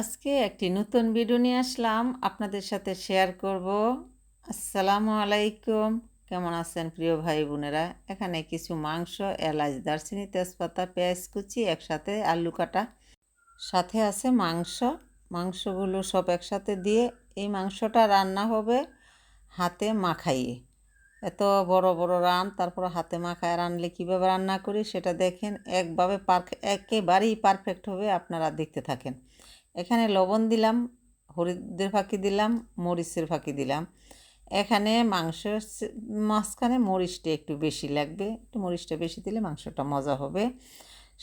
আজকে একটি নতুন ভিডিও নিয়ে আসলাম। আপনাদের সাথে শেয়ার করব। আসসালামু আলাইকুম। কেমন আছেন প্রিয় ভাই বোনেরা? এখানে কিছু মাংস, এলাচ, দারচিনি, তেজপাতা, পেঁয়াজ কুচি একসাথে, আলু কাটা। সাথে আছে মাংস। মাংসগুলো সব একসাথে দিয়ে এই মাংসটা রান্না হবে হাতে মাখাইয়ে। এত বড় বড় রান, তারপর হাতে মাখায় রানলে কীভাবে রান্না করি সেটা দেখেন। একভাবে পারফে একেবারেই পারফেক্ট হবে, আপনারা দেখতে থাকেন। এখানে লবণ দিলাম, হলুদের ফাঁকি দিলাম, মরিচের ফাঁকি দিলাম। এখানে মাংস মাঝখানে মরিচটা একটু বেশি লাগবে, একটু মরিচটা বেশি দিলে মাংসটা মজা হবে।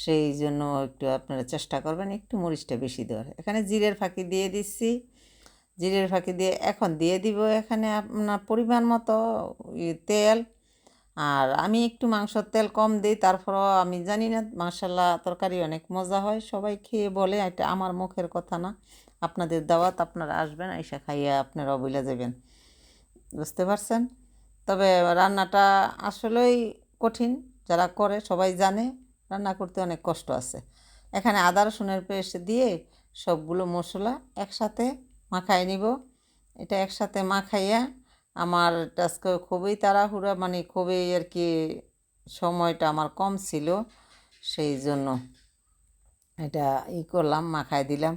সেই জন্য একটু আপনারা চেষ্টা করবেন একটু মরিচটা বেশি দেওয়ার। এখানে জিরের ফাঁকি দিয়ে দিচ্ছি। জিরের ফাঁকি দিয়ে, এখন দিয়ে দিব এখানে আপনার পরিমাণ মতো তেল আর আমি একটু মাংসর তেল কম দিই, তারপরও আমি জানি না মাসাল্লাহ তরকারি অনেক মজা হয়। সবাই খেয়ে বলে, এটা আমার মুখের কথা না। আপনাদের দাওয়াত আপনারা আসবেন এসে খাইয়ে আপনারা বলে যাবেন বুঝতে পারছেন? তবে রান্নাটা আসলেই কঠিন, যারা করে সবাই জানে, রান্না করতে অনেক কষ্ট আছে। এখানে আদা, রসুনের পেস্ট দিয়ে সবগুলো মশলা একসাথে মাখাই নিব। এটা একসাথে মাখাইয়া আমার আজকে খুবই তাড়াহুড়া মানে খুবই আর কি সময়টা আমার কম ছিল, সেই জন্য এটা ই করলাম, মাখায় দিলাম।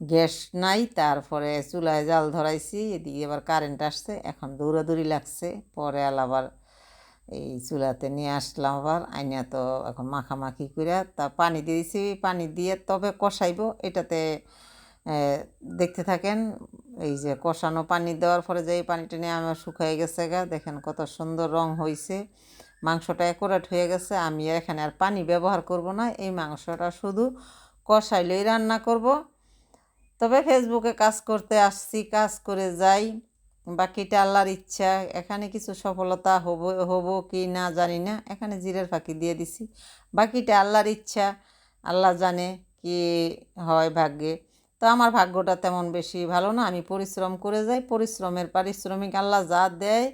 গ্যাস নাই, তারপরে চুলায় জাল ধরাইছি, এদিকে আবার কারেন্ট আসছে, এখন দৌড়াদৌড়ি লাগছে, পরে আবার এই চুলাতে নিয়ে আসলাম আবার, আইনা তো এখন মাখামাখি করে তা পানি দিয়েছি পানি দিয়ে তবে কষাইব, এটাতে দেখতে থাকেন, এই যে কষানো পানি দেওয়ার পরে যে এই পানিটা নিয়ে আমার শুকিয়ে গেছে গা, দেখেন কত সুন্দর রং হয়েছে মাংসটা অ্যাকুরেট হয়ে গেছে, আমি এখানে আর পানি ব্যবহার করব না, এই মাংসটা শুধু কষাইলেই রান্না করব। তবে ফেসবুকে কাজ করতে আসছি, কাজ করে যাই, বাকিটা আল্লাহর ইচ্ছা, এখানে কিছু সফলতা হব হব কি না জানি না, এখানে জিরের ফাঁকি দিয়ে দিছি। বাকিটা আল্লাহর ইচ্ছা, আল্লাহ জানে কি হয় ভাগ্যে। তো আমার ভাগ্যটা তেমন বেশি ভালো না। আমি পরিশ্রম করে যাই, পরিশ্রমের পারিশ্রমিক আল্লাহ যা দেয়,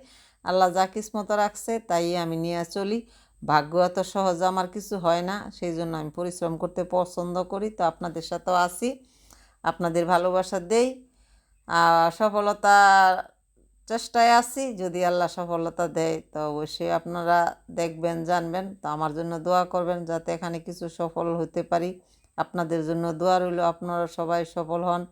আল্লাহ যা কিসমতো রাখছে, তাই আমি নিয়ে চলি। ভাগ্য এত সহজ আমার কিছু হয় না, সেই জন্য আমি পরিশ্রম করতে পছন্দ করি। তো আপনাদের সাথেও আসি আপনাদের ভালোবাসা দেই। আর সফলতা চেষ্টায় আছি, যদি আল্লাহ সফলতা দেয়, তো অবশ্যই আপনারা দেখবেন, জানবেন। তো আমার জন্য দোয়া করবেন, যাতে এখানে কিছু সফল হতে পারি। আপনাদের জন্য দোয়া রইল। আপনারা সবাই সফল হন।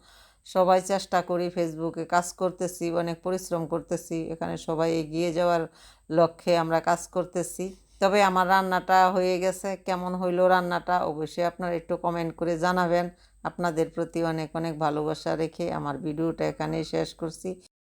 সবাই চেষ্টা করি ফেসবুকে কাজ করতেছি, অনেক পরিশ্রম করতেছি। এখানে সবাই এগিয়ে যাওয়ার লক্ষ্যে আমরা কাজ করতেছি। তবে আমার রান্নাটা হয়ে গেছে। কেমন হইল রান্নাটা অবশ্যই আপনারা একটু কমেন্ট করে জানাবেন। আপনাদের প্রতি অনেক অনেক ভালোবাসা রেখে আমার ভিডিওটা এখানেই শেষ করছি।